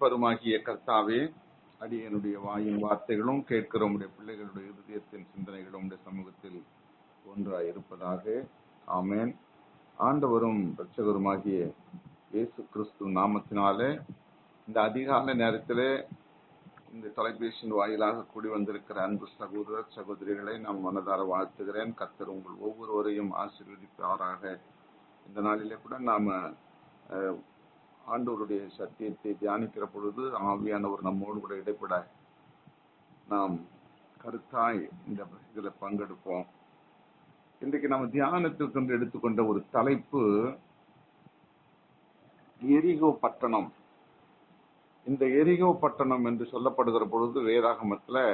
மீட்பருமாகிய கர்த்தாவே அடியனுடைய வாயின் வார்த்தைகளும் கேட்கிற உடைய பிள்ளைகளுடைய இருதயத்தின் சிந்தனைகளும் உடைய சமூகத்தில் ஒன்றாய் இருப்பதாக ஆமேன். ஆண்டவரும் இரட்சகருமாகிய இயேசு கிறிஸ்து நாமத்தினாலே இந்த அதிகால நேரத்திலே இந்த தொலைபேசியின் வாயிலாக கூடி வந்திருக்கிற அன்பு சகோதரர் சகோதரிகளை நான் மனதார வாழ்த்துகிறேன். கர்த்தர் உங்கள் ஒவ்வொருவரையும் ஆசீர்வதிப்பாராக. இந்த நாளிலே கூட நாம ஆண்டவருடைய சத்தியத்தை தியானிக்கிற பொழுது ஆவியானவர் நம்மோடு கூட இடைப்பட. நாம் கருத்தாய் இந்த இதில் பங்கெடுப்போம். இன்றைக்கு நம்ம தியானத்திற்கென்று எடுத்துக்கொண்ட ஒரு தலைப்பு எரிகோ பட்டணம். இந்த எரிகோ பட்டணம் என்று சொல்லப்படுகிற பொழுது வேதாகமத்தில்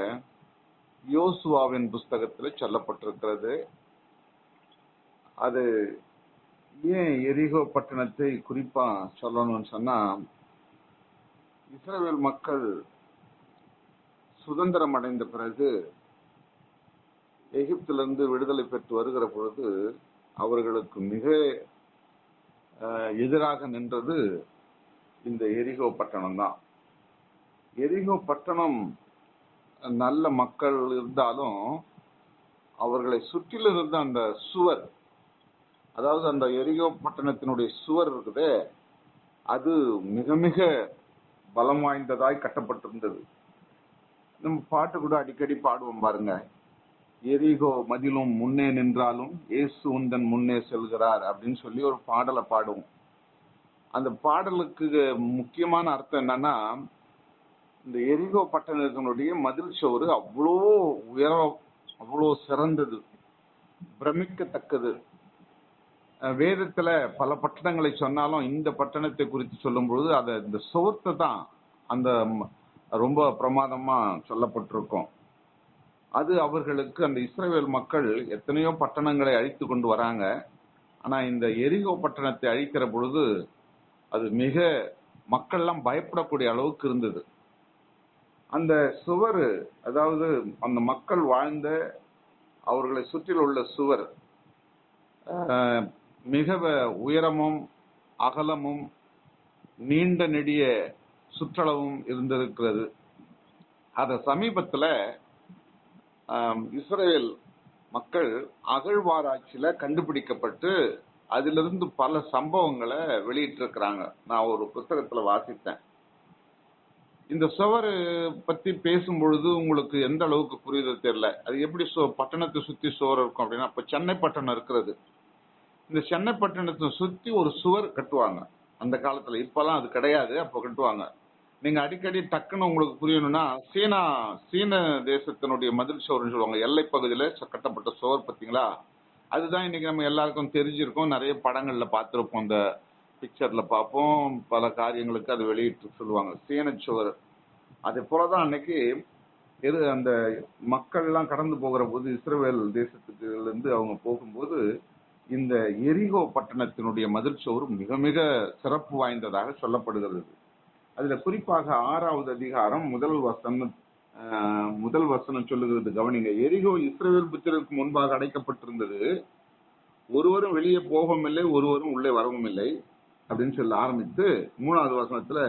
யோசுவாவின் புஸ்தகத்தில் சொல்லப்பட்டிருக்கிறது. அது ஏன் எரிகோ பட்டணத்தை குறிப்பா சொல்லணும்னு சொன்னா இஸ்ரேல் மக்கள் சுதந்திரம் அடைந்த பிறகு எகிப்திலிருந்து விடுதலை பெற்று வருகிற பொழுது அவர்களுக்கு மிக எதிராக நின்றது இந்த எரிகோ பட்டணம் தான். எரிகோ பட்டணம் நல்ல மக்கள் இருந்தாலும் அவர்களை சுற்றிலும் இருந்த அந்த சுவர் அதாவது அந்த எரிகோ பட்டணத்தினுடைய சுவர் இருக்குதே அது மிக மிக பலம் வாய்ந்ததாய் கட்டப்பட்டிருந்தது. நம்ம பாட்டு கூட அடிக்கடி பாடுவோம் பாருங்க. எரிகோ மதிலும் முன்னே நின்றாலும் இயேசு உந்தன் முன்னே செல்கிறார் அப்படின்னு சொல்லி ஒரு பாடலை பாடுவோம். அந்த பாடலுக்கு முக்கியமான அர்த்தம் என்னன்னா இந்த எரிகோ பட்டணத்தினுடைய மதில் சுவர் அவ்வளோ உயரம் அவ்வளோ சிறந்தது பிரமிக்கத்தக்கது. வேதத்துல பல பட்டணங்களை சொன்னாலும் இந்த பட்டணத்தை குறித்து சொல்லும் பொழுது அதை இந்த சுவத்தை தான் அந்த ரொம்ப பிரமாதமா சொல்லப்பட்டிருக்கும். அது அவர்களுக்கு அந்த இஸ்ரேல் மக்கள் எத்தனையோ பட்டணங்களை அழித்து கொண்டு வராங்க. ஆனா இந்த எரிகோ பட்டணத்தை அழிக்கிற பொழுது அது மிக மக்கள்லாம் பயப்படக்கூடிய அளவுக்கு இருந்தது. அந்த சுவர் அதாவது அந்த மக்கள் வாழ்ந்த அவர்களை சுற்றில் உள்ள சுவர் மிக உயரமும் அகலமும் நீண்ட நெடிய சுற்றளவும் இருந்திருக்கிறது. அத சமீபத்துல இஸ்ரேல் மக்கள் அகழ்வாராய்ச்சியில கண்டுபிடிக்கப்பட்டு அதிலிருந்து பல சம்பவங்களை வெளியிட்டிருக்கிறாங்க. நான் ஒரு புத்தகத்துல வாசித்தேன். இந்த சுவர் பத்தி பேசும் பொழுது உங்களுக்கு எந்த அளவுக்கு புரியுது தெரியல. அது எப்படி பட்டணத்தை சுத்தி சுவர் இருக்கும் அப்படின்னா இப்ப சென்னை பட்டணம் இருக்கிறது. இந்த சென்னை பட்டணத்தை சுத்தி ஒரு சுவர் கட்டுவாங்க. அந்த காலத்துல. இப்பெல்லாம் அது கிடையாது அப்போ கட்டுவாங்க. நீங்க அடிக்கடி டக்குன்னு உங்களுக்கு புரியணும்னா சீனா சீன தேசத்தினுடைய மதில் சுவர்னு சொல்லுவாங்க. எல்லை பகுதியில கட்டப்பட்ட சுவர் பார்த்தீங்களா? அதுதான் இன்னைக்கு நம்ம எல்லாருக்கும் தெரிஞ்சிருக்கோம். நிறைய படங்கள்ல பார்த்துருப்போம். இந்த பிக்சர்ல பார்ப்போம். பல காரியங்களுக்கு அது வெளியிட்டு சொல்லுவாங்க. சீன சுவர். அதே போலதான் அன்னைக்கு எது அந்த மக்கள் எல்லாம் கடந்து போகிற போது இஸ்ரேல் தேசத்துக்குலேருந்து அவங்க போகும்போது இந்த எரிகோ பட்டணத்தினுடைய மதில் மிக மிக சிறப்பு வாய்ந்ததாக சொல்லப்படுகிறது. அதுல குறிப்பாக ஆறாவது அதிகாரம் முதல் வசனம் முதல் வசனம் சொல்லுகிறது. கவனிங்க எரிகோ இஸ்ரேல் புத்திரருக்கு முன்பாக அடைக்கப்பட்டிருந்தது. ஒருவரும் வெளியே போகவும் இல்லை ஒருவரும் உள்ளே வரவும் இல்லை அப்படின்னு சொல்ல ஆரம்பித்து மூணாவது வசனத்துல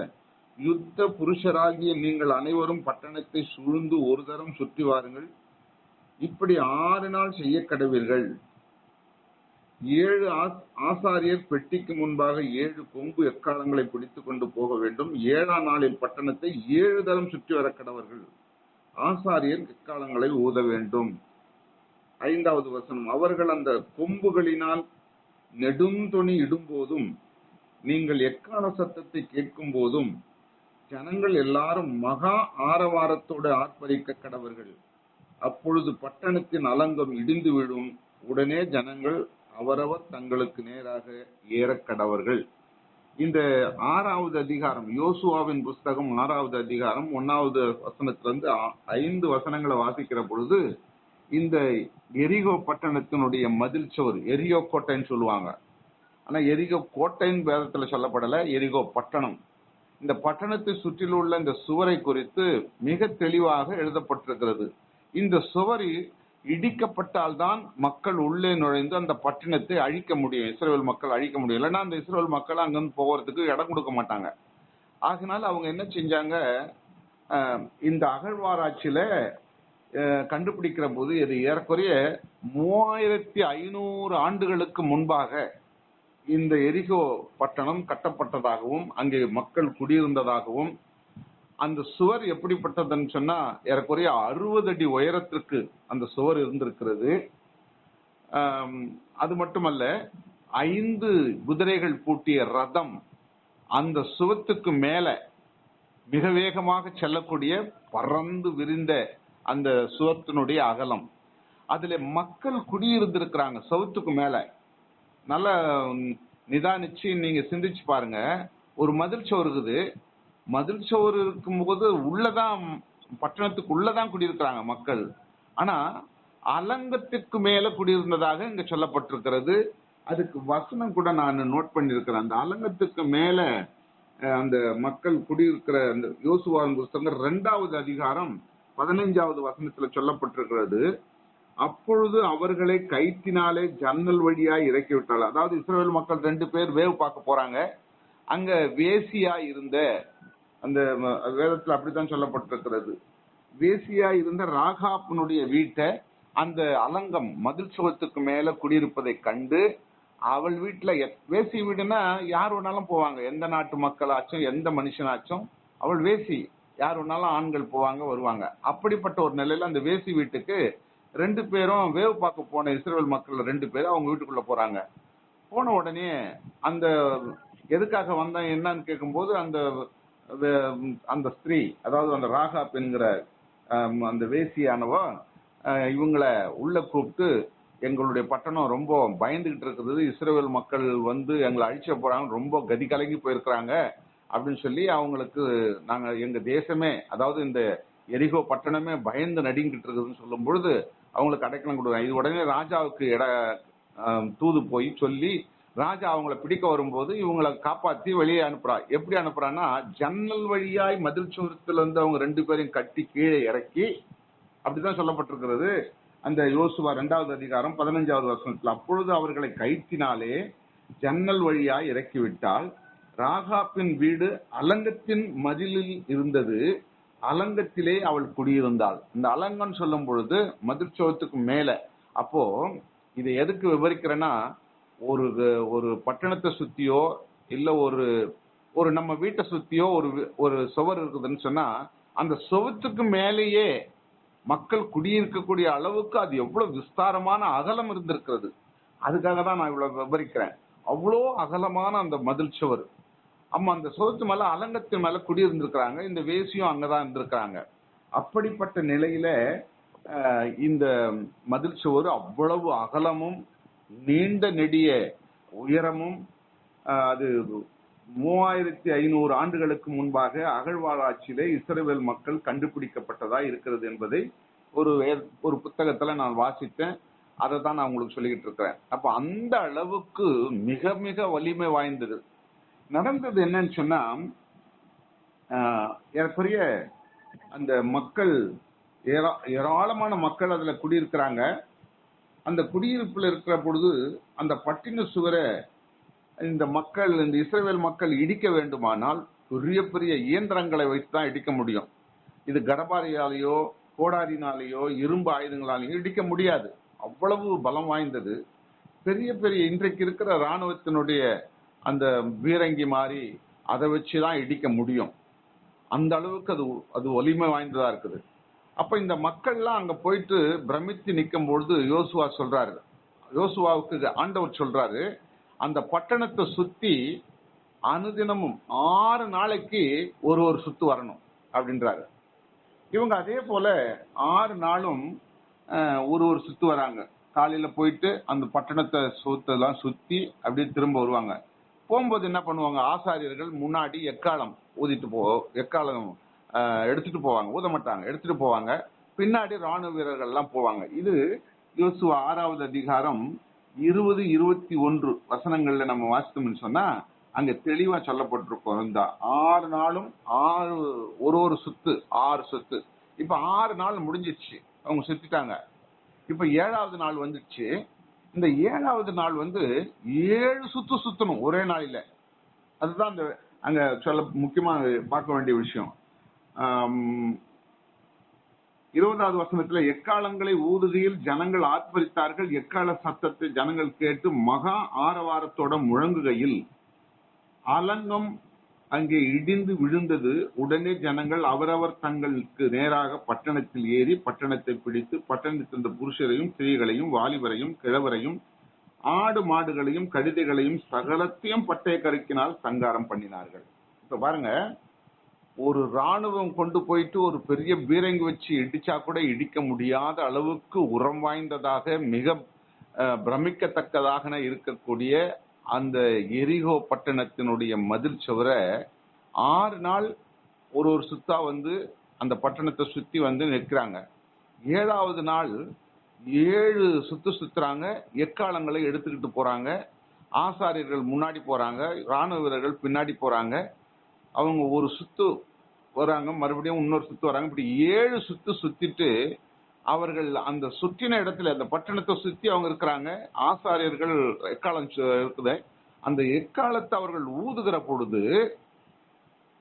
யுத்த புருஷராகிய நீங்கள் அனைவரும் பட்டணத்தை சூழ்ந்து ஒரு தரம் சுற்றி வாருங்கள். இப்படி ஆறு நாள் செய்ய கடவீர்கள் ஏழு ஆசாரியர் பெட்டிக்கு முன்பாக ஏழு கொம்பு எக்காலங்களை பிடித்துக் கொண்டு போக வேண்டும். ஏழாம் நாளில் பட்டணத்தை ஏழு தரம் சுற்றி வர கடவர்கள் ஆசாரியர் எக்காலங்களை ஊத வேண்டும். ஐந்தாவது வசனம் அவர்கள் அந்த கொம்புகளினால் நெடுந்தொணி இடும்போதும் நீங்கள் எக்கால சத்தத்தை கேட்கும் போதும் ஜனங்கள் எல்லாரும் மகா ஆரவாரத்தோடு ஆர்ப்பரிக்க கடவர்கள். அப்பொழுது பட்டணத்தின் அலங்கம் இடிந்து விழும். உடனே ஜனங்கள் அவரவர் தங்களுக்கு நேராக ஏறக்கடவர்கள் இந்த ஆறாவது அதிகாரம் யோசுவாவின் புஸ்தகம் ஆறாவது அதிகாரம் ஒன்னாவது வசனத்திலிருந்து ஐந்து வசனங்களை வாசிக்கிற பொழுது இந்த எரிகோ பட்டணத்தினுடைய மதில் சுவர் எரியோ கோட்டைன்னு சொல்லுவாங்க. ஆனா எரிகோ கோட்டைன்னு வேதத்துல சொல்லப்படல எரிகோ பட்டணம். இந்த பட்டணத்தை சுற்றிலுள்ள இந்த சுவரை குறித்து மிக தெளிவாக எழுதப்பட்டிருக்கிறது. இந்த சுவர் இடிக்கப்பட்டால்தான் மக்கள் உள்ளே நுழைந்து அந்த பட்டணத்தை அழிக்க முடியும் இஸ்ரேல் மக்கள் அழிக்க முடியும். இல்லைன்னா அந்த இஸ்ரேல் மக்கள் அங்கிருந்து போகிறதுக்கு இடம் கொடுக்க மாட்டாங்க. ஆகினால அவங்க என்ன செஞ்சாங்க? இந்த அகழ்வாராய்ச்சியில கண்டுபிடிக்கிற போது இது ஏறக்குறைய மூவாயிரத்தி ஐநூறு ஆண்டுகளுக்கு முன்பாக இந்த எரிகோ பட்டணம் கட்டப்பட்டதாகவும் அங்கே மக்கள் குடியிருந்ததாகவும் அந்த சுவர் எப்படிப்பட்டதுன்னு சொன்னா ஏறக்குறைய அறுபது அடி உயரத்திற்கு அந்த சுவர் இருந்திருக்கிறது. அது மட்டுமல்ல ஐந்து குதிரைகள் பூட்டிய ரதம் அந்த சுவத்துக்கு மேல மிக வேகமாக செல்லக்கூடிய பறந்து விரிந்த அந்த சுவத்தினுடைய அகலம். அதுல மக்கள் குடியிருந்திருக்கிறாங்க சுவத்துக்கு மேல. நல்ல நிதானிச்சு நீங்க சிந்திச்சு பாருங்க. ஒரு மதில் சுவர் இருக்குது மதில் சுவர் இருக்கும்போது உள்ளதான் பட்டணத்துக்கு உள்ளதான் குடியிருக்கிறாங்க மக்கள். ஆனா அலங்கத்திற்கு மேல குடியிருந்ததாக இங்க சொல்லப்பட்டிருக்கிறது. அதுக்கு வசனம் கூட நான் நோட் பண்ணியிருக்கிறேன். அந்த அலங்கத்துக்கு மேல அந்த மக்கள் குடியிருக்கிற அந்த யோசுவாவின் புஸ்தகம் ரெண்டாவது அதிகாரம் பதினைஞ்சாவது வசனத்துல சொல்லப்பட்டிருக்கிறது. அப்பொழுது அவர்களை கைத்தினாலே ஜன்னல் வழியாய் இறக்கி விட்டாள் அதாவது இஸ்ரேல் மக்கள் ரெண்டு பேர் வேவு பார்க்க போறாங்க. அங்க வேசியா இருந்த அந்த வேதத்தில் அப்படித்தான் சொல்லப்பட்டிருக்கிறது. வேசியா இருந்த ராகாப்பனுடைய வீட்டை அந்த அலங்கம் மதில் சுவத்துக்கு மேல குடியிருப்பதை கண்டு அவள் வீட்டுல வேசி வீடுனா யார் வேணாலும் போவாங்க. எந்த நாட்டு மக்களாச்சும் எந்த மனுஷனாச்சும் அவள் வேசி. யார் வேணாலும் ஆண்கள் போவாங்க வருவாங்க. அப்படிப்பட்ட ஒரு நிலையில அந்த வேசி வீட்டுக்கு ரெண்டு பேரும் வேவு பார்க்க போன இஸ்ரேல் மக்கள் ரெண்டு பேரும் அவங்க வீட்டுக்குள்ள போறாங்க. போன உடனே அந்த எதுக்காக வந்தேன் என்னன்னு கேட்கும்போது அந்த அந்த ஸ்திரீ அதாவது அந்த ராகா பெண்கிற அந்த வேசியானவ இவங்களை உள்ள கூப்பிட்டு எங்களுடைய பட்டணம் ரொம்ப பயந்துகிட்டு இருக்குது. இஸ்ரேல் மக்கள் வந்து எங்களை அழிச்ச போறாங்க ரொம்ப கதி கலங்கி போயிருக்கிறாங்க அப்படின்னு சொல்லி அவங்களுக்கு நாங்க எங்க தேசமே அதாவது இந்த எரிகோ பட்டணமே பயந்து நடுங்கிட்டு இருக்குதுன்னு சொல்லும் பொழுது அவங்களுக்கு அடைக்கலம் கொடுக்குறாங்க. இது உடனே ராஜாவுக்கு இட தூது போய் சொல்லி ராஜா அவங்கள பிடிக்க வரும்போது இவங்களை காப்பாத்தி வெளியே அனுப்புறா. எப்படி அனுப்புறான்னா ஜன்னல் வழியாய் மதில் சுவரத்துல இருந்து அவங்க ரெண்டு பேரையும் கட்டி கீழே இறக்கி அப்படிதான் சொல்லப்பட்டிருக்கிறது. அந்த யோசுவா இரண்டாவது அதிகாரம் பதினஞ்சாவது வருஷத்துல அப்பொழுது அவர்களை கைத்தினாலே ஜன்னல் வழியாய் இறக்கிவிட்டால் ராகாப்பின் வீடு அலங்கத்தின் மதிலில் இருந்தது அலங்கத்திலே அவள் குடியிருந்தாள். இந்த அலங்கன்னு சொல்லும் பொழுது மதில் மேல. அப்போ இதை எதுக்கு விவரிக்கிறேன்னா ஒரு ஒரு பட்டணத்தை சுத்தியோ இல்ல ஒரு ஒரு நம்ம வீட்டை சுத்தியோ ஒரு ஒரு சுவர் இருக்குதுன்னு சொன்னா அந்த சுவத்துக்கு மேலேயே மக்கள் குடியிருக்கக்கூடிய அளவுக்கு அது எவ்வளவு விஸ்தாரமான அகலம் இருந்திருக்கிறது. அதுக்காக தான் நான் இவ்வளவு விவரிக்கிறேன். அவ்வளோ அகலமான அந்த மதில் சுவர். ஆமா அந்த சுவத்து மேல அலங்கத்தின் மேல குடியிருந்திருக்கிறாங்க. இந்த வேசியும் அங்கதான் இருந்திருக்கிறாங்க. அப்படிப்பட்ட நிலையில இந்த மதில் சுவர் அவ்வளவு அகலமும் நீண்ட நெடிய உயரமும் அது மூவாயிரத்தி ஐநூறு ஆண்டுகளுக்கு முன்பாக அகழ்வாராய்ச்சியிலே இஸ்ரேல் மக்கள் கண்டுபிடிக்கப்பட்டதா இருக்கிறது என்பதை ஒரு ஒரு புத்தகத்துல நான் வாசித்தேன். அதை தான் நான் உங்களுக்கு சொல்லிக்கிட்டு இருக்கிறேன். அப்ப அந்த அளவுக்கு மிக மிக வலிமை வாய்ந்தது. நடந்தது என்னன்னு சொன்னா ஏறக்குறைய அந்த மக்கள் ஏரா- ஏராளமான மக்கள் அதுல குடியிருக்கிறாங்க. அந்த குடியிருப்பில் இருக்கிற பொழுது அந்த பட்டின சுவரை இந்த மக்கள் இந்த இஸ்ரேல் மக்கள் இடிக்க வேண்டுமானால் பெரிய பெரிய இயந்திரங்களை வைத்து தான் இடிக்க முடியும். இது கடபாரியாலேயோ கோடாரினாலேயோ இரும்பு ஆயுதங்களாலேயோ இடிக்க முடியாது. அவ்வளவு பலம் வாய்ந்தது. பெரிய பெரிய இன்றைக்கு இருக்கிற ராணுவத்தினுடைய அந்த பீரங்கி மாதிரி அதை வச்சு தான் இடிக்க முடியும். அந்த அளவுக்கு அது அது வலிமை வாய்ந்ததாக இருக்குது. அப்ப இந்த மக்கள்லாம் அங்க போயிட்டு பிரமித்து நிற்கும் பொழுது யோசுவா சொல்றாரு. யோசுவாவுக்கு ஆண்டவர் சொல்றாரு. அந்த பட்டணத்தை சுத்தி அனுதினமும் ஆறு நாளைக்கு ஒரு ஒரு சுத்து வரணும் அப்படின்றாரு. இவங்க அதே போல ஆறு நாளும் ஒரு ஒரு சுத்து வராங்க. காலையில போயிட்டு அந்த பட்டணத்தை சுத்தெல்லாம் சுத்தி அப்படியே திரும்ப வருவாங்க. போகும்போது என்ன பண்ணுவாங்க? ஆசாரியர்கள் முன்னாடி எக்காலம் ஊதிட்டு போ எக்காலம் எடுத்துட்டு போவாங்க. ஊத மாட்டாங்க எடுத்துட்டு போவாங்க. பின்னாடி ராணுவ வீரர்கள் எல்லாம் போவாங்க. இது யோசு ஆறாவது அதிகாரம் இருபது இருபத்தி ஒன்று வசனங்கள்ல நம்ம வாசித்தோம்னு சொன்னா அங்க தெளிவா சொல்லப்பட்டிருக்கோம். இந்த ஆறு நாளும் ஆறு ஒரு ஒரு சுத்து ஆறு சுத்து. இப்ப ஆறு நாள் முடிஞ்சிருச்சு. அவங்க சுத்திட்டாங்க. இப்ப ஏழாவது நாள் வந்துச்சு இந்த ஏழாவது நாள் வந்து ஏழு சுத்து சுத்தணும் ஒரே நாளில. அதுதான் அந்த அங்க சொல்ல முக்கியமா பார்க்க வேண்டிய விஷயம். இருபதாவது வசனத்துல எக்காலங்களை ஊதுகையில் ஜனங்கள் ஆர்ப்பரித்தார்கள் எக்கால சத்தத்தை ஜனங்கள் கேட்டு மகா ஆரவாரத்தோட முழங்குகையில் அலங்கம் அங்கே இடிந்து விழுந்தது உடனே ஜனங்கள் அவரவர் தங்களுக்கு நேராக பட்டணத்தில் ஏறி பட்டணத்தை பிடித்து பட்டணத்தில் இருந்த புருஷரையும் ஸ்திரீகளையும் வாலிபரையும் கிழவரையும் ஆடு மாடுகளையும் கழுதைகளையும் சகலத்தையும் பட்டய கருக்கினால் சங்காரம் பண்ணினார்கள். இப்ப பாருங்க ஒரு ராணுவம் கொண்டு போயிட்டு ஒரு பெரிய பீரங்கி வச்சு இடிச்சா கூட இடிக்க முடியாத அளவுக்கு உரம் வாய்ந்ததாக மிக பிரமிக்கத்தக்கதாக இருக்கக்கூடிய அந்த எரிகோ பட்டணத்தினுடைய மதில் சுவரை ஆறு நாள் ஒரு ஒரு சுத்தா வந்து அந்த பட்டணத்தை சுத்தி வந்து நிற்கிறாங்க. ஏழாவது நாள் ஏழு சுத்து சுத்துறாங்க எக்காலங்களை எடுத்துக்கிட்டு போறாங்க. ஆசாரியர்கள் முன்னாடி போறாங்க ராணுவ வீரர்கள் பின்னாடி போறாங்க. அவங்க ஒரு சுத்து வராங்க மறுபடியும் இன்னொரு சுத்து வராங்க. இப்படி ஏழு சுத்து சுத்திட்டு அவர்கள் அந்த சுற்றின இடத்துல அந்த பட்டணத்தை சுத்தி அவங்க இருக்கிறாங்க. ஆசாரியர்கள் எக்காலம் சு- இருக்குது? அந்த எக்காலத்தை அவர்கள் ஊதுகிற பொழுது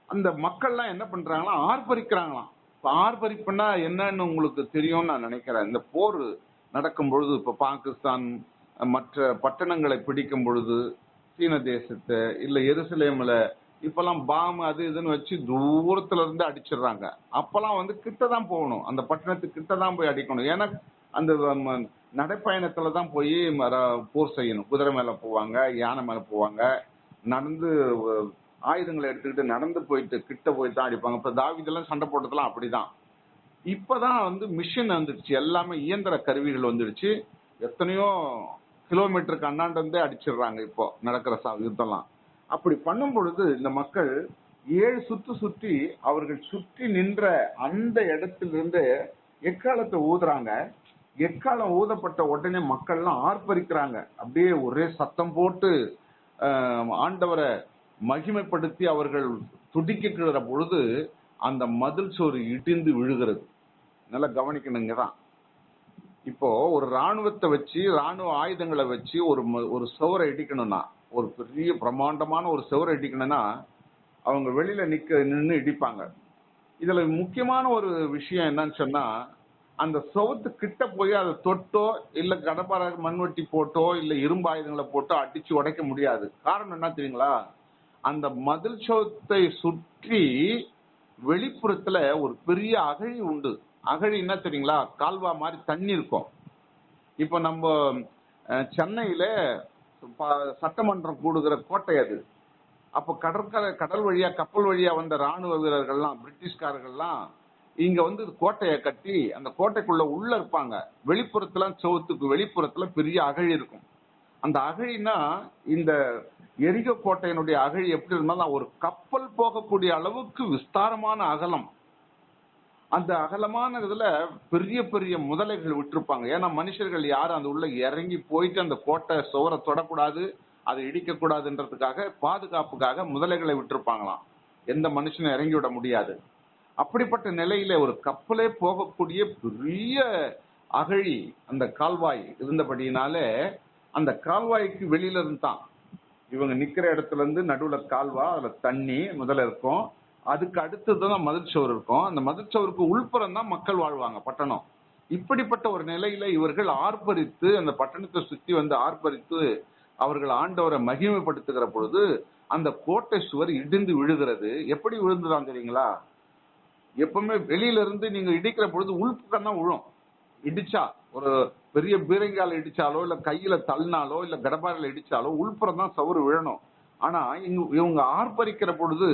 அந்த மக்கள்லாம் என்ன பண்றாங்களா ஆர்ப்பரிக்கிறாங்களாம். இப்ப ஆர்ப்பரிப்புன்னா என்னன்னு உங்களுக்கு தெரியும்னு நான் நினைக்கிறேன். இந்த போர் நடக்கும் பொழுது இப்ப பாகிஸ்தான் மற்ற பட்டணங்களை பிடிக்கும் பொழுது சீன தேசத்தை இல்ல எருசலேமில் இப்பெல்லாம் பாம் அது இதுன்னு வச்சு தூரத்துல இருந்து அடிச்சிடுறாங்க. அப்பெல்லாம் வந்து கிட்ட தான் போகணும். அந்த பட்டணத்துக்கு கிட்ட தான் போய் அடிக்கணும். ஏன்னா அந்த நடைப்பயணத்துல தான் போய் போர் செய்யணும். குதிரை மேல போவாங்க யானை மேல போவாங்க. நடந்து ஆயுதங்களை எடுத்துக்கிட்டு நடந்து போயிட்டு கிட்ட போய் தான் அடிப்பாங்க. இப்ப தாவிதெல்லாம் சண்டை போட்டதெல்லாம் அப்படிதான். இப்பதான் வந்து மிஷின் வந்துடுச்சு. எல்லாமே இயந்திர கருவிகள் வந்துடுச்சு. எத்தனையோ கிலோமீட்டருக்கு அண்ணாண்டு இருந்தே அடிச்சிடுறாங்க இப்போ நடக்கிற ச- யுத்தம்லாம். அப்படி பண்ணும் பொழுது இந்த மக்கள் ஏழு சுத்து சுற்றி அவர்கள் சுற்றி நின்ற அந்த இடத்திலிருந்து எக்காலத்தை ஊதுறாங்க? எக்காலம் ஊதப்பட்ட உடனே மக்கள்லாம் ஆர்ப்பரிக்கிறாங்க. அப்படியே ஒரே சத்தம் போட்டு ஆண்டவரை மகிமைப்படுத்தி அவர்கள் துடிக்கிற பொழுது அந்த மதில் சோறு இடிந்து விழுகிறது. நல்லா கவனிக்கணுங்க தான். இப்போ ஒரு ராணுவத்தை வச்சு ராணுவ ஆயுதங்களை வச்சு ஒரு ம- ஒரு சுவரை இடிக்கணும்னா ஒரு பெரிய பிரம்மாண்டமான ஒரு செவரை இடிக்கணும்னா அவங்க வெளியில நிக்க நின்று இடிப்பாங்க. இதுல முக்கியமான ஒரு விஷயம் என்னன்னு சொன்னா அந்த சுவத்து கிட்ட போய் அதை தொட்டோ இல்ல கடப்பார மண்வெட்டி போட்டோ இல்ல இரும்பு ஆயுதங்களை போட்டோ அடிச்சு உடைக்க முடியாது. காரணம் என்ன தெரியுங்களா? அந்த மதில் சோத்தை சுற்றி வெளிப்புறத்துல ஒரு பெரிய அகழி உண்டு. அகழி என்ன தெரியுங்களா? கால்வா மாதிரி தண்ணி இருக்கும். இப்போ நம்ம சென்னையில் சென்னையில சட்டமன்றம் கூடுகிற கோட்டை அது. அப்ப கடற்கரை கடல் வழியா கப்பல் வழியா வந்த ராணுவ வீரர்கள்லாம் பிரிட்டிஷ்காரர்கள்லாம் இங்க வந்து கோட்டையை கட்டி அந்த கோட்டைக்குள்ள உள்ள இருப்பாங்க. வெளிப்புறத்துல சவுத்துக்கு வெளிப்புறத்துல பெரிய அகழி இருக்கும். அந்த அகழினா இந்த எரிக கோட்டையினுடைய அகழி எப்படி இருந்தாலும் ஒரு கப்பல் போகக்கூடிய அளவுக்கு விஸ்தாரமான அகலம். அந்த அகலமான இதுல பெரிய பெரிய முதலைகள் விட்டுருப்பாங்க. ஏன்னா மனுஷர்கள் யாரும் அந்த உள்ள இறங்கி போயிட்டு அந்த கோட்டை சுவரை தொடக்கூடாது அதை இடிக்க கூடாதுன்றதுக்காக பாதுகாப்புக்காக முதலைகளை விட்டிருப்பாங்களாம். எந்த மனுஷனும் இறங்கி விட முடியாது. அப்படிப்பட்ட நிலையில ஒரு கப்பலே போகக்கூடிய பெரிய அகழி அந்த கால்வாய் இருந்தபடியினாலே அந்த கால்வாய்க்கு வெளியில இருந்தான். இவங்க நிக்கிற இடத்துல இருந்து நடுவுல கால்வா அதுல தண்ணி முதல்ல இருக்கும். அதுக்கு அடுத்தது தான் மதில் இருக்கும். அந்த மதிச்சவருக்கு உள்புறம் தான் மக்கள் வாழ்வாங்க பட்டணம். இப்படிப்பட்ட ஒரு நிலையில இவர்கள் ஆர்ப்பரித்து அந்த பட்டணத்தை சுத்தி வந்து ஆர்ப்பரித்து அவர்கள் ஆண்டவரை மகிமைப்படுத்துகிற பொழுது அந்த கோட்டை சுவர் இடிந்து விழுகிறது. எப்படி விழுந்துதான் தெரியுங்களா? எப்பவுமே வெளியில இருந்து நீங்க இடிக்கிற பொழுது உள்பக்கம் தான் விழும் இடிச்சா ஒரு பெரிய பீரங்கால இடிச்சாலோ இல்ல கையில தள்ளினாலோ இல்ல கடப்பாரில இடிச்சாலோ உள்புறம் தான் சவுறு விழணும். ஆனா இங்க- இவங்க ஆர்ப்பரிக்கிற பொழுது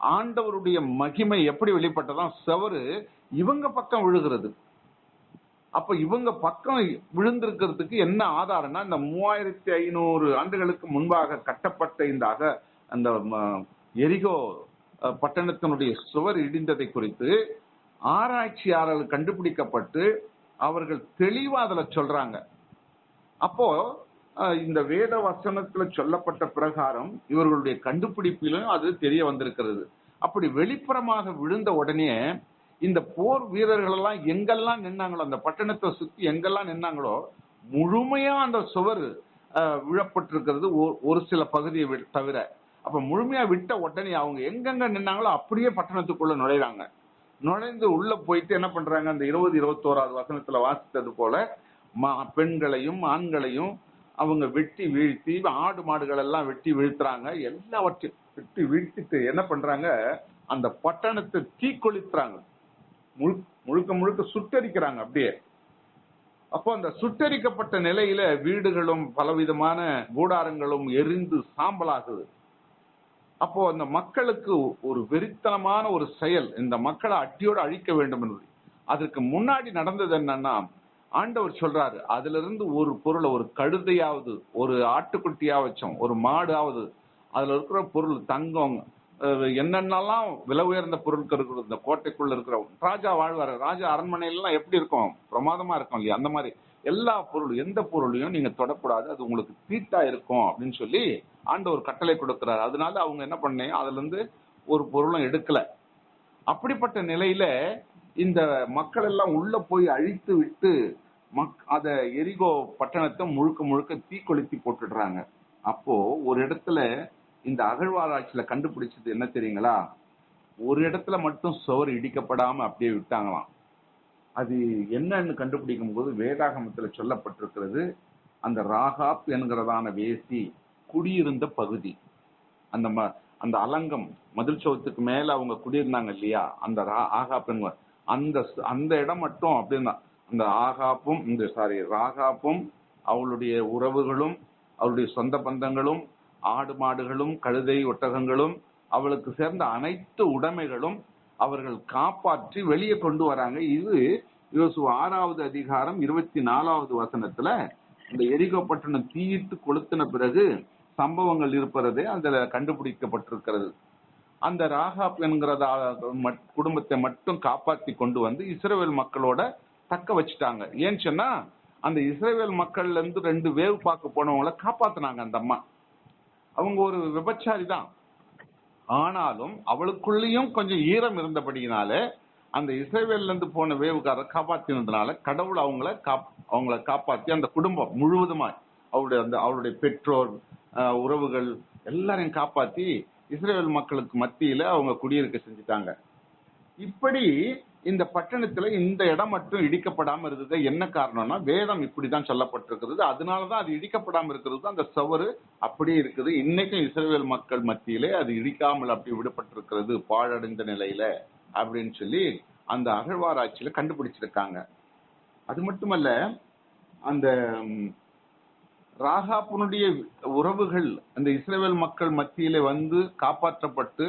ஆண்டவருடைய மகிமை எப்படி வெளிப்பட்டதான் செவரு இவங்க பக்கம் விழுகிறது. அப்ப இவங்க பக்கம் விழுந்திருக்கிறதுக்கு என்ன ஆதாரம்னா இந்த மூவாயிரத்தி ஐநூறு ஆண்டுகளுக்கு முன்பாக கட்டப்பட்ட இந்த அக அந்த ம- எரிகோ பட்டணத்தினுடைய சுவர் இடிந்ததை குறித்து ஆராய்ச்சியாளர்கள் கண்டுபிடிக்கப்பட்டு அவர்கள் தெளிவா அதுல சொல்றாங்க. அப்போ இந்த வேத வசனத்துல சொல்லப்பட்ட பிரகாரம் இவர்களுடைய கண்டுபிடிப்பிலும் அது தெரிய வந்திருக்கிறது. அப்படி வெளிப்புறமாக விழுந்த உடனே இந்த போர் வீரர்கள் எல்லாம் எங்கெல்லாம் நின்னாங்களோ அந்த பட்டணத்தை சுத்தி எங்கெல்லாம் நின்னாங்களோ முழுமையா அந்த சுவர் விழப்பட்டிருக்கிறது ஒரு சில பகுதியை வி- தவிர. அப்ப முழுமையா விட்ட உடனே அவங்க எங்கெங்க நின்னாங்களோ அப்படியே பட்டணத்துக்குள்ள நுழைறாங்க. நுழைந்து உள்ள போயிட்டு என்ன பண்றாங்க அந்த இருபது இருபத்தோராவது வசனத்துல வாசித்தது போல மா- பெண்களையும் ஆண்களையும் அவங்க வெட்டி வீழ்த்தி ஆடு மாடுகள் எல்லாம் வெட்டி வீழ்த்துறாங்க. எல்லாவற்றையும் வெட்டி வீழ்த்திட்டு என்ன பண்றாங்க? அந்த பட்டணத்தை தீக்கொளித்துறாங்க முழுக்க முழுக்க சுட்டரிக்கிறாங்க அப்படியே. அப்போ அந்த சுட்டரிக்கப்பட்ட நிலையில வீடுகளும் பலவிதமான கூடாரங்களும் எரிந்து சாம்பலாகுது. அப்போ அந்த மக்களுக்கு ஒரு வெறித்தனமான ஒரு செயல் இந்த மக்களை அட்டியோடு அழிக்க வேண்டும் என்பது. அதற்கு முன்னாடி நடந்தது என்னன்னா ஆண்டவர் சொல்றாரு அதுல இருந்து ஒரு பொருளை ஒரு கழுதையாவது ஒரு ஆட்டுக்குட்டியாவச்சும் ஒரு மாடாவது அதுல இருக்கிற பொருள் தங்கம் என்னென்னலாம் விலை உயர்ந்த பொருட்கள் இருக்கிறது இந்த கோட்டைக்குள்ள இருக்கிற ராஜா வாழ்வாரு. ராஜா அரண்மனையிலாம் எப்படி இருக்கும்? பிரமாதமா இருக்கும் இல்லையா? அந்த மாதிரி எல்லா பொருள் எந்த பொருளையும் நீங்க தொடக்கூடாது. அது உங்களுக்கு தீட்டா இருக்கும் அப்படின்னு சொல்லி ஆண்டவர் கட்டளை கொடுக்கிறாரு. அதனால அவங்க என்ன பண்ணேன்? அதுல இருந்து ஒரு பொருளும் எடுக்கல. அப்படிப்பட்ட நிலையில இந்த மக்கள் எல்லாம் உள்ள போய் அழித்து விட்டு மக் அத எரிகோ பட்டணத்தை முழுக்க முழுக்க தீக்கொளுத்தி போட்டுடுறாங்க. அப்போ ஒரு இடத்துல இந்த அகழ்வாராய்ச்சியில கண்டுபிடிச்சது என்ன தெரியுங்களா? ஒரு இடத்துல மட்டும் சுவர் இடிக்கப்படாம அப்படியே விட்டாங்களாம். அது என்னன்னு கண்டுபிடிக்கும் போது வேதாகமத்துல சொல்லப்பட்டிருக்கிறது அந்த ராகாப் என்கிறதான வேசி குடியிருந்த பகுதி. அந்த ம- அந்த அலங்கம் மதில் சவுத்துக்கு மேல அவங்க குடியிருந்தாங்க இல்லையா? அந்த ரா- ஆகாப் என்கிற அந்த அந்த இடம் மட்டும் அப்படின்னா அந்த ஆகாப்பும் இந்த சாரி ராகாப்பும் அவளுடைய உறவுகளும் அவளுடைய சொந்த பந்தங்களும் ஆடு மாடுகளும் கழுதை ஒட்டகங்களும் அவளுக்கு சேர்ந்த அனைத்து உடைமைகளும் அவர்கள் காப்பாற்றி வெளியே கொண்டு வராங்க. இது யோசு ஆறாவது அதிகாரம் இருபத்தி நாலாவது வசனத்துல இந்த எரிகோ தீயிட்டு கொளுத்தின பிறகு சம்பவங்கள் இருப்பதே அதுல கண்டுபிடிக்கப்பட்டிருக்கிறது. அந்த ராகாப் என்கிறதா மட்- குடும்பத்தை மட்டும் காப்பாத்தி கொண்டு வந்து இஸ்ரவேல் மக்களோட தக்க வச்சுட்டாங்க. ஏன்னு சொன்னா அந்த இஸ்ரவேல் மக்கள்ல இருந்து ரெண்டு வேவு பார்க்க போனவங்கள காப்பாத்துனாங்க அந்த அம்மா. அவங்க ஒரு விபச்சாரி தான். ஆனாலும் அவளுக்குள்ளேயும் கொஞ்சம் ஈரம் இருந்தபடியினால அந்த இஸ்ரேவேல்ல இருந்து போன வேவுக்காரர் காப்பாத்தினதுனால கடவுள் அவங்கள காப் அவங்கள காப்பாத்தி அந்த குடும்பம் முழுவதுமாய் அவருடைய அந்த அவருடைய பெற்றோர் உறவுகள் எல்லாரையும் காப்பாத்தி இஸ்ரேல் மக்களுக்கு மத்தியில அவங்க குடியிருக்க செஞ்சுட்டாங்க. இப்படி இந்த பட்டணத்துல இந்த இடம் மட்டும் இடிக்கப்படாம இருந்தது. என்ன காரணம்னா வேதம் இப்படிதான் சொல்லப்பட்டிருக்கிறது. அதனாலதான் அது இடிக்கப்படாம இருக்கிறது. அந்த சுவரு அப்படியே இருக்குது. இன்னைக்கும் இஸ்ரேல் மக்கள் மத்தியிலே அது இடிக்காமல் அப்படி விடப்பட்டிருக்கிறது பாழடைந்த நிலையில அப்படின்னு சொல்லி அந்த அகழ்வாராய்ச்சியில கண்டுபிடிச்சிருக்காங்க. அது மட்டுமல்ல அந்த ராகாப்புனுடைய உறவுகள் அந்த இஸ்ரேல் மக்கள் மத்தியிலே வந்து காப்பாற்றப்பட்டு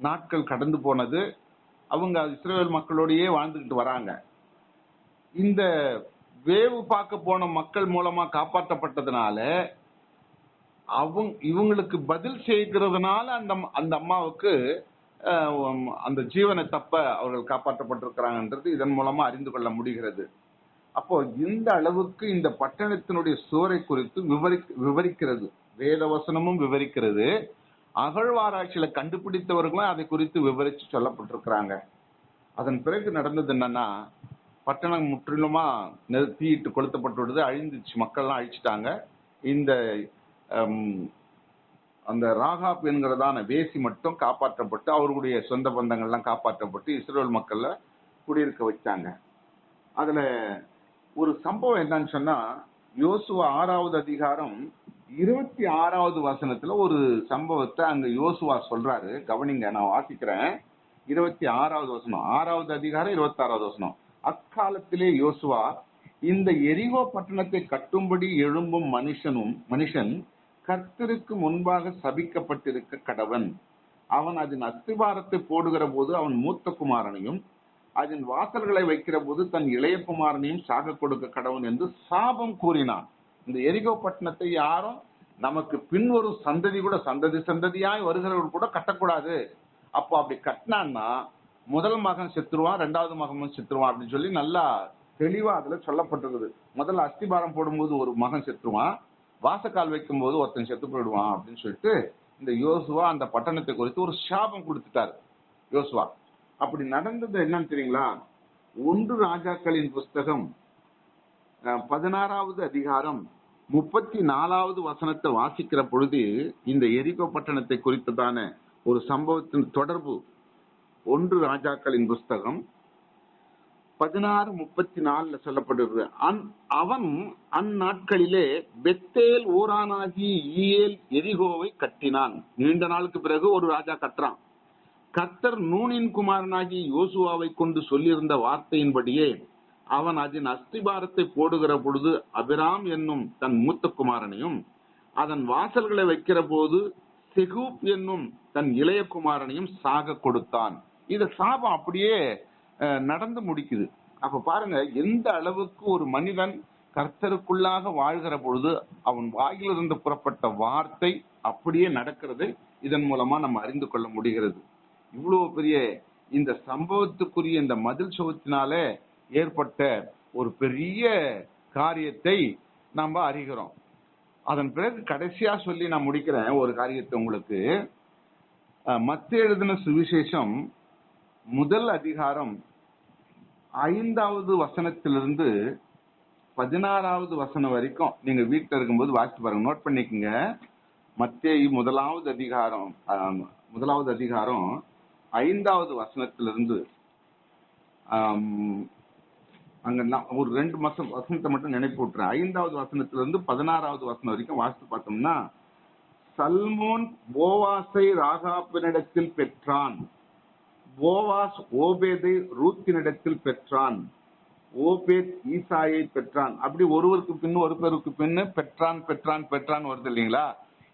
நாட்கள் கடந்து போனது. அவங்க இஸ்ரேல் மக்களோடையே வாழ்ந்துகிட்டு வராங்க. இந்த வேவு பார்க்க போன மக்கள் மூலமா காப்பாற்றப்பட்டதுனால அவங்க இவங்களுக்கு பதில் செய்கிறதுனால அந்த அந்த அம்மாவுக்கு அந்த ஜீவனை தப்ப அவர்கள் காப்பாற்றப்பட்டிருக்கிறாங்கன்றது இதன் மூலமா அறிந்து கொள்ள முடிகிறது. அப்போ இந்த அளவுக்கு இந்த பட்டணத்தினுடைய சுவரை குறித்து விவரி விவரிக்கிறது. வேதவசனமும் விவரிக்கிறது. அகழ்வாராய்ச்சியில கண்டுபிடித்தவர்களும் அதை குறித்து விவரிச்சு சொல்லப்பட்டிருக்கிறாங்க. அதன் பிறகு நடந்தது என்னன்னா பட்டணம் முற்றிலுமா நெரு- தீயிட்டு கொளுத்தப்பட்டுள்ளது அழிந்துச்சு மக்கள்லாம் அழிச்சிட்டாங்க. இந்த அந்த ராகாப் என்கிறதான வேசி மட்டும் காப்பாற்றப்பட்டு அவர்களுடைய சொந்த பந்தங்கள்லாம் காப்பாற்றப்பட்டு இஸ்ரேல் மக்கள்ல குடியிருக்க வச்சாங்க. அதுல ஒரு சம்பவம் என்னன்னு சொன்னா யோசுவா ஆறாவது அதிகாரம் இருபத்தி ஆறாவது வசனத்துல ஒரு சம்பவத்தை அங்க யோசுவா சொல்றாரு. கவனிங்க நான் வாசிக்கிறேன். இருபத்தி ஆறாவது வசனம் ஆறாவது அதிகாரம் இருபத்தி ஆறாவது வசனம். அக்காலத்திலே யோசுவா இந்த எரிகோ பட்டணத்தை கட்டும்படி எழும்பும் மனுஷனும் மனுஷன் கர்த்தருக்கு முன்பாக சபிக்கப்பட்டிருக்க கடவன். அவன் அதன் அஸ்திபாரத்தை போடுகிற போது அவன் மூத்த குமாரனையும் அதன் வாசல்களை வைக்கிற போது தன் இளைய குமாரனையும் சாக கொடுக்க கடவுன் என்று சாபம் கூறினான். இந்த எரிகோ பட்டணத்தை யாரும் நமக்கு பின்வரும் சந்ததி கூட சந்ததி சந்ததியாய் வருகிறவர்கள் கூட கட்டக்கூடாது. அப்போ அப்படி கட்டினான்னா முதல் மகன் செத்துருவான் ரெண்டாவது மகன் செத்துருவான் அப்படின்னு சொல்லி நல்லா தெளிவா அதுல சொல்லப்பட்டிருக்குது. முதல்ல அஸ்திபாரம் போடும்போது ஒரு மகன் செத்துருவான் வாசக்கால் வைக்கும் போது ஒருத்தன் செத்து போயிடுவான் அப்படின்னு சொல்லிட்டு இந்த யோசுவா அந்த பட்டணத்தை குறித்து ஒரு சாபம் கொடுத்துட்டாரு. யோசுவா அப்படி நடந்தது என்னன்னு தெரியுங்களா? ஒன்று ராஜாக்களின் புஸ்தகம் பதினாறாவது அதிகாரம் முப்பத்தி நாலாவது வசனத்தை வாசிக்கிற பொழுது இந்த எரிகோ பட்டணத்தை குறித்ததான ஒரு சம்பவத்தின் தொடர்பு. ஒன்று ராஜாக்களின் புஸ்தகம் பதினாறு முப்பத்தி நாலுல சொல்லப்படுகிறது அந்- அவன் அந்நாட்களிலே பெத்தேல் ஊரானாகி ஈயேல் எரிகோவை கட்டினான். நீண்ட நாளுக்கு பிறகு ஒரு ராஜா கட்டுறான் கர்த்தர் நூனின் குமாரனாகி யோசுவாவை கொண்டு சொல்லியிருந்த வார்த்தையின்படியே அவன் அதன் அஸ்திபாரத்தை போடுகிற பொழுது அபிராம் என்னும் தன் மூத்த குமாரனையும் அதன் வாசல்களை வைக்கிற போது செகூப் என்னும் தன் இளைய குமாரனையும் சாக கொடுத்தான். இந்த சாபம் அப்படியே அஹ், நடந்து முடிக்குது. அப்ப பாருங்க எந்த அளவுக்கு ஒரு மனிதன் கர்த்தருக்குள்ளாக வாழ்கிற பொழுது அவன் வாயிலிருந்து புறப்பட்ட வார்த்தை அப்படியே நடக்கிறது. இதன் மூலமா நம்ம அறிந்து கொள்ள முடிகிறது. இவ்வளவு பெரிய இந்த சம்பவத்துக்குரிய இந்த மதில் சுவத்தினாலே ஏற்பட்ட ஒரு பெரிய காரியத்தை நம்ம அறிகிறோம். அதன் பிறகு கடைசியா சொல்லி நான் முடிக்கிறேன் ஒரு காரியத்தை உங்களுக்கு. மத்திய எழுதின சுவிசேஷம் முதல் அதிகாரம் ஐந்தாவது வசனத்திலிருந்து பதினாறாவது வசனம் வரைக்கும் நீங்க வீட்டில் இருக்கும்போது வாசித்து பாருங்க. நோட் பண்ணிக்கோங்க. மத்திய முதலாவது அதிகாரம் முதலாவது அதிகாரம் ஐந்தாவது வசனத்திலிருந்து அங்க நான் ஒரு ரெண்டு மாசம் வசனத்தை மட்டும் நினைப்பு விட்டுறேன். ஐந்தாவது வசனத்திலிருந்து பதினாறாவது வசனம் வரைக்கும் வாசித்து பார்த்தோம்னா சல்மோன் போவாசை ராகாப்பினிடத்தில் பெற்றான். போவாஸ் ஓபேதை ரூத்தினிடத்தில் பெற்றான். ஓபேத் ஈசாயை பெற்றான். அப்படி ஒருவருக்கு பின் ஒருவருக்கு பின்னு பெற்றான் பெற்றான் பெற்றான் வருது இல்லைங்களா?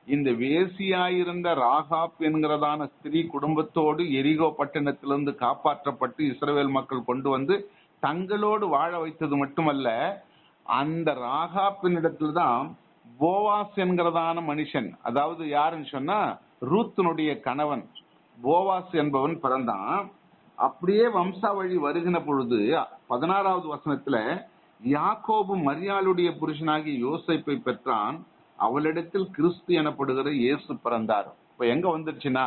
இந்த வேசியாயிருந்த ராகாப் என்கிறதான ஸ்திரீ குடும்பத்தோடு எரிகோ பட்டணத்திலிருந்து காப்பாற்றப்பட்டு இஸ்ரேல் மக்கள் கொண்டு வந்து தங்களோடு வாழ வைத்தது மட்டுமல்ல அந்த ராகாப்பினிடத்தில் தான் போவாஸ் என்கிறதான மனுஷன் அதாவது யாருன்னு சொன்னா ரூத்தினுடைய கணவன் போவாஸ் என்பவன் பிறந்தான். அப்படியே வம்சாவழி வருகிற பொழுது பதினாறாவது வசனத்துல யாக்கோபு மரியாளுடைய புருஷனாகி யோசிப்பை பெற்றான். அவளிடத்தில் கிறிஸ்து எனப்படுகிற இயேசு பிறந்தார். இப்ப எங்க வந்துருச்சுன்னா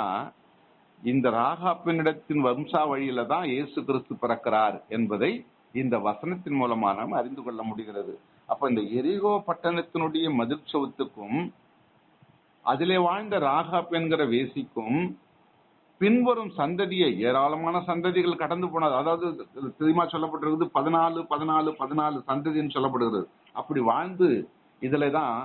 இந்த ராகாப்பினிடத்தின் வம்சாவழியில தான் இயேசு கிறிஸ்து பிறக்கிறார் என்பதை இந்த வசனத்தின் மூலமா நாம் அறிந்து கொள்ள முடிகிறது. அப்ப இந்த எரிகோ பட்டணத்தினுடைய மதிர்ச்சவத்துக்கும் அதிலே வாழ்ந்த ராகாப் என்கிற வேசிக்கும் பின்வரும் சந்ததியை ஏராளமான சந்ததிகள் கடந்து போனது அதாவது தெரியுமா சொல்லப்பட்டிருக்குது? பதினாலு பதினாலு பதினாலு சந்ததின்னு சொல்லப்படுகிறது. அப்படி வாழ்ந்து இதுல தான்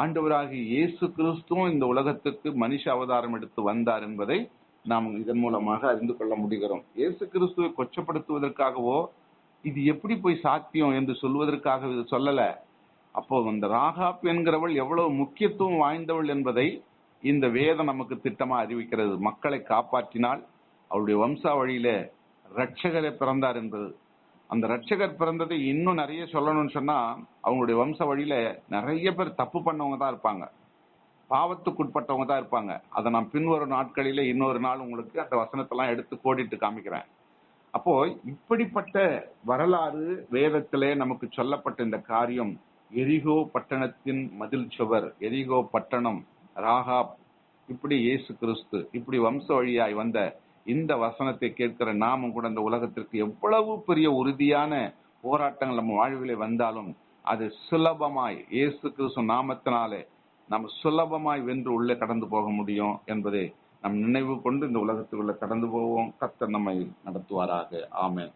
ஆண்டவராகிய இயேசு கிறிஸ்துவும் இந்த உலகத்துக்கு மனுஷ அவதாரம் எடுத்து வந்தார் என்பதை நாம் இதன் மூலமாக அறிந்து கொள்ள முடிகிறோம். இயேசு கிறிஸ்துவை கொச்சப்படுத்துவதற்காகவோ இது எப்படி போய் சாத்தியம் என்று சொல்வதற்காக இது சொல்லல. அப்போ அந்த ராகாப் என்கிறவள் எவ்வளவு முக்கியத்துவம் வாய்ந்தவள் என்பதை இந்த வேதம் நமக்கு திட்டமா அறிவிக்கிறது. மக்களை காப்பாற்றினால் அவருடைய வம்சாவழியில ரட்சகரை பிறந்தார் என்பது அந்த ரட்சகர் பிறந்ததை இன்னும் நிறைய சொல்லணும்னு சொன்னா அவங்களுடைய வம்ச வழியில நிறைய பேர் தப்பு பண்ணவங்க தான் இருப்பாங்க. பாவத்துக்குட்பட்டவங்க தான் இருப்பாங்க. அதை நான் பின்வரும் நாட்களில இன்னொரு நாள் உங்களுக்கு அந்த வசனத்தெல்லாம் எடுத்து கோடிட்டு காமிக்கிறேன். அப்போ இப்படிப்பட்ட வரலாறு வேதத்திலே நமக்கு சொல்லப்பட்ட இந்த காரியம் எரிகோ பட்டணத்தின் மதில் சுவர் எரிகோ பட்டணம் ராகாப் இப்படி இயேசு கிறிஸ்து இப்படி வம்ச வழியாய் வந்த இந்த வசனத்தை கேட்கிற நாமும் கூட இந்த உலகத்திற்கு எவ்வளவு பெரிய உறுதியான போராட்டங்கள் நம்ம வாழ்விலே வந்தாலும் அது சுலபமாய் இயேசு கிறிஸ்து நாமத்தினாலே நம்ம சுலபமாய் வென்று உள்ளே கடந்து போக முடியும் என்பதை நம் நினைவு கொண்டு இந்த உலகத்துக்குள்ள கடந்து போவோம். கர்த்தர் நம்மை நடத்துவாராக. ஆமேன்.